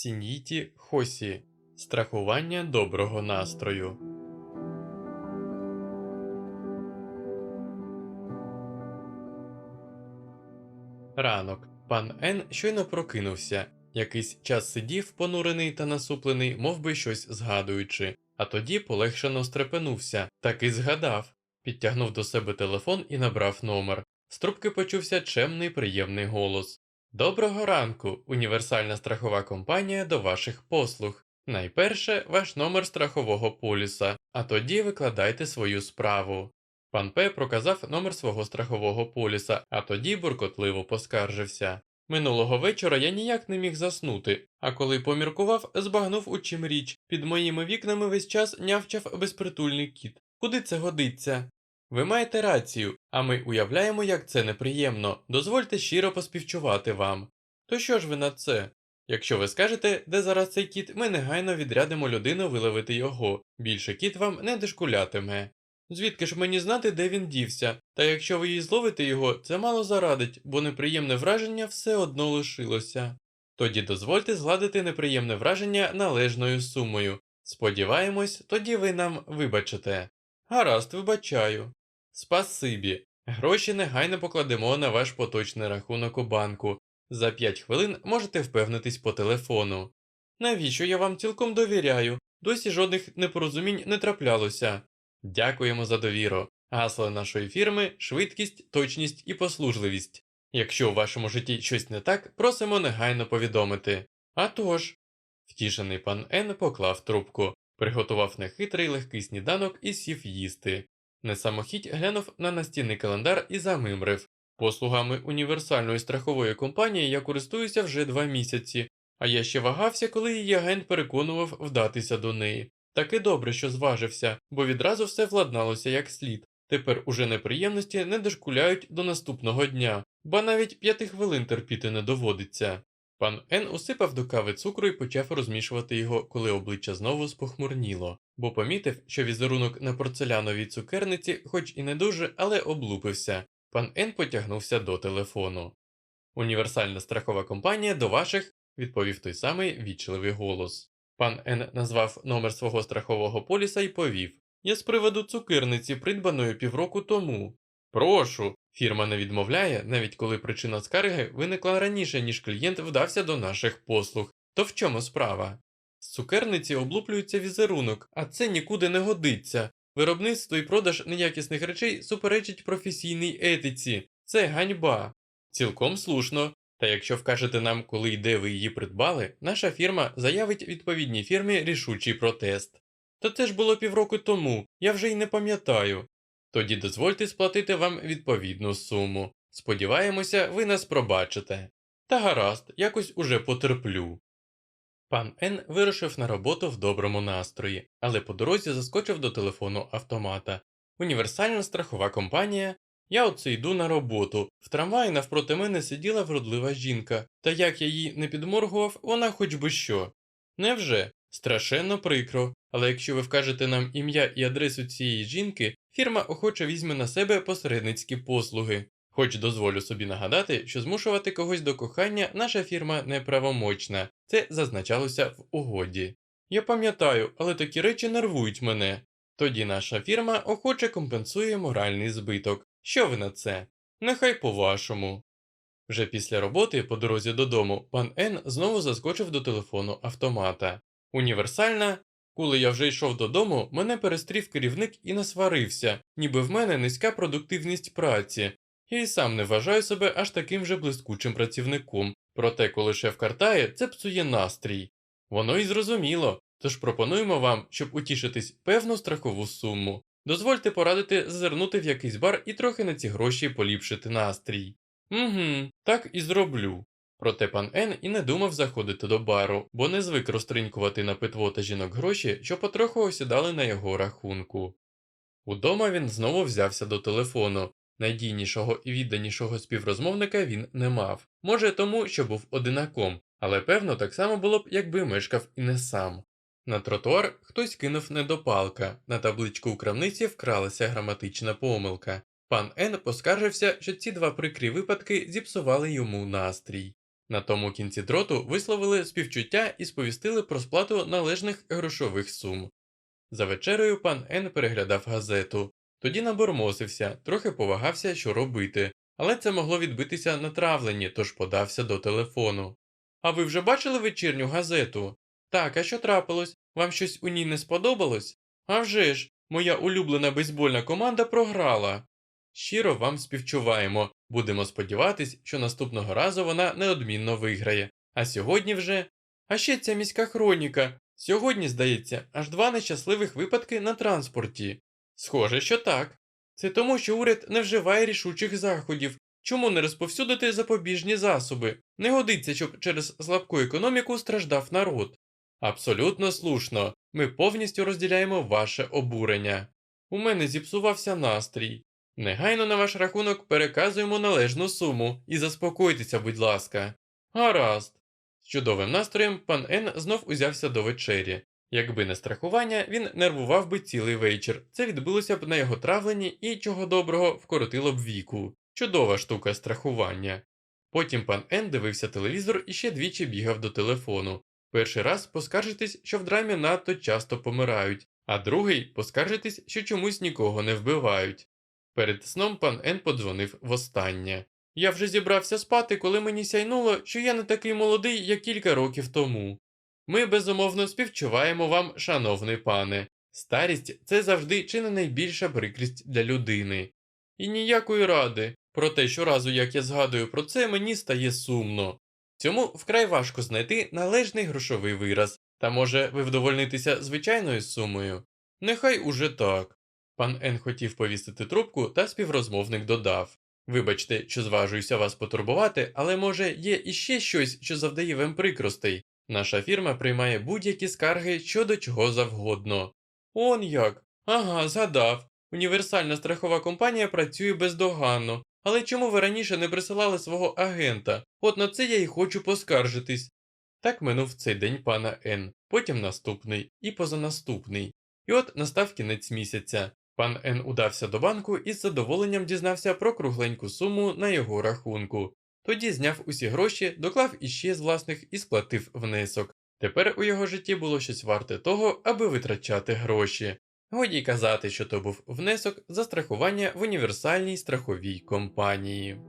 Сініті Хосі Страхування доброго настрою. Ранок. Пан Н щойно прокинувся. Якийсь час сидів, понурений та насуплений, мов би щось згадуючи, а тоді полегшено стрепенувся, так і згадав. Підтягнув до себе телефон і набрав номер. З трубки почувся чемний приємний голос. Доброго ранку, універсальна страхова компанія до ваших послуг. Найперше ваш номер страхового поліса, а тоді викладайте свою справу. Пан П проказав номер свого страхового поліса, а тоді буркотливо поскаржився. Минулого вечора я ніяк не міг заснути, а коли поміркував, збагнув у чим річ. Під моїми вікнами весь час нявчав безпритульний кіт. Куди це годиться? Ви маєте рацію, а ми уявляємо, як це неприємно. Дозвольте щиро поспівчувати вам. То що ж ви на це? Якщо ви скажете, де зараз цей кіт, ми негайно відрядимо людину виловити його. Більше кіт вам не дошкулятиме. Звідки ж мені знати, де він дівся? Та якщо ви її зловите його, це мало зарадить, бо неприємне враження все одно лишилося. Тоді дозвольте згладити неприємне враження належною сумою. Сподіваємось, тоді ви нам вибачите. Гаразд, вибачаю. Спасибі. Гроші негайно покладемо на ваш поточний рахунок у банку. За 5 хвилин можете впевнитись по телефону. Навіщо я вам цілком довіряю? Досі жодних непорозумінь не траплялося. Дякуємо за довіру. Гасло нашої фірми швидкість, точність і послужливість. Якщо у вашому житті щось не так, просимо негайно повідомити. А тож. Втішений пан Н поклав трубку, приготував нехитрий легкий сніданок і сів їсти. Несамохідь глянув на настінний календар і замимрив. Послугами універсальної страхової компанії я користуюся вже два місяці, а я ще вагався, коли її агент переконував вдатися до неї. Таки добре, що зважився, бо відразу все владналося як слід. Тепер уже неприємності не дошкуляють до наступного дня, ба навіть п'яти хвилин терпіти не доводиться. Пан Н усипав до кави цукру і почав розмішувати його, коли обличчя знову спохмурніло, бо помітив, що візерунок на порцеляновій цукерниці, хоч і не дуже, але облупився. Пан Н потягнувся до телефону. Універсальна страхова компанія до ваших, відповів той самий вічливий голос. Пан Н назвав номер свого страхового поліса і повів Я з приводу цукерниці, придбаної півроку тому. Прошу. Фірма не відмовляє, навіть коли причина скарги виникла раніше, ніж клієнт вдався до наших послуг. То в чому справа? З цукерниці облуплюється візерунок, а це нікуди не годиться. Виробництво і продаж неякісних речей суперечить професійній етиці. Це ганьба. Цілком слушно. Та якщо вкажете нам, коли і де ви її придбали, наша фірма заявить відповідній фірмі рішучий протест. Та це ж було півроку тому, я вже й не пам'ятаю. Тоді дозвольте сплатити вам відповідну суму. Сподіваємося, ви нас пробачите. Та гаразд, якось уже потерплю. Пан Н вирушив на роботу в доброму настрої, але по дорозі заскочив до телефону автомата. Універсальна страхова компанія. Я оце йду на роботу. В трамваї навпроти мене сиділа вродлива жінка, та як я її не підморгував, вона хоч би що. Невже? Страшенно прикро, але якщо ви вкажете нам ім'я і адресу цієї жінки, фірма охоче візьме на себе посередницькі послуги. Хоч дозволю собі нагадати, що змушувати когось до кохання наша фірма неправомочна, це зазначалося в угоді. Я пам'ятаю, але такі речі нервують мене. Тоді наша фірма охоче компенсує моральний збиток. Що ви на це? Нехай по-вашому. Вже після роботи, по дорозі додому, пан Н знову заскочив до телефону автомата. Універсальна. Коли я вже йшов додому, мене перестрів керівник і насварився, ніби в мене низька продуктивність праці. Я й сам не вважаю себе аж таким же блискучим працівником, проте, коли шеф картає, це псує настрій. Воно й зрозуміло, тож пропонуємо вам, щоб утішитись певну страхову суму. Дозвольте порадити зазирнути в якийсь бар і трохи на ці гроші поліпшити настрій. Угу, так і зроблю. Проте пан Н і не думав заходити до бару, бо не звик розтринькувати на питво та жінок гроші, що потроху осідали на його рахунку. Удома він знову взявся до телефону. Найдійнішого і відданішого співрозмовника він не мав. Може тому, що був одинаком, але певно так само було б, якби мешкав і не сам. На тротуар хтось кинув недопалка, на табличку у крамниці вкралася граматична помилка. Пан Н поскаржився, що ці два прикрі випадки зіпсували йому настрій. На тому кінці дроту висловили співчуття і сповістили про сплату належних грошових сум. За вечерею пан Н переглядав газету. Тоді набормосився, трохи повагався, що робити, але це могло відбитися на травленні, тож подався до телефону. А ви вже бачили вечірню газету? Так, а що трапилось? Вам щось у ній не сподобалось? А вже ж, моя улюблена бейсбольна команда програла. Щиро вам співчуваємо. Будемо сподіватись, що наступного разу вона неодмінно виграє. А сьогодні вже. А ще ця міська хроніка. Сьогодні, здається, аж два нещасливих випадки на транспорті. Схоже, що так. Це тому, що уряд не вживає рішучих заходів. Чому не розповсюдити запобіжні засоби? Не годиться, щоб через слабку економіку страждав народ. Абсолютно слушно. Ми повністю розділяємо ваше обурення. У мене зіпсувався настрій. Негайно на ваш рахунок переказуємо належну суму і заспокойтеся, будь ласка. Гаразд. З чудовим настроєм пан Н знов узявся до вечері. Якби не страхування, він нервував би цілий вечір. Це відбулося б на його травленні і, чого доброго, вкоротило б віку. Чудова штука страхування. Потім пан Н дивився телевізор і ще двічі бігав до телефону. Перший раз поскаржитись, що в драмі надто часто помирають, а другий поскаржитись, що чомусь нікого не вбивають. Перед сном пан Н подзвонив востаннє. Я вже зібрався спати, коли мені сяйнуло, що я не такий молодий, як кілька років тому. Ми безумовно співчуваємо вам, шановний пане. Старість це завжди чи не найбільша прикрість для людини. І ніякої ради. Проте щоразу, як я згадую про це, мені стає сумно. Цьому вкрай важко знайти належний грошовий вираз, та може ви вдовольнитеся звичайною сумою? Нехай уже так. Пан Н хотів повісити трубку, та співрозмовник додав Вибачте, що зважуюся вас потурбувати, але може є іще щось, що завдає вам прикростей. Наша фірма приймає будь-які скарги щодо чого завгодно. Он як? Ага, згадав. Універсальна страхова компанія працює бездоганно. Але чому ви раніше не присилали свого агента? От на це я і хочу поскаржитись. Так минув цей день пана Н, потім наступний і позанаступний. І от настав кінець місяця. Пан Н удався до банку і з задоволенням дізнався про кругленьку суму на його рахунку. Тоді зняв усі гроші, доклав іще з власних і сплатив внесок. Тепер у його житті було щось варте того, аби витрачати гроші. Годі казати, що то був внесок за страхування в універсальній страховій компанії.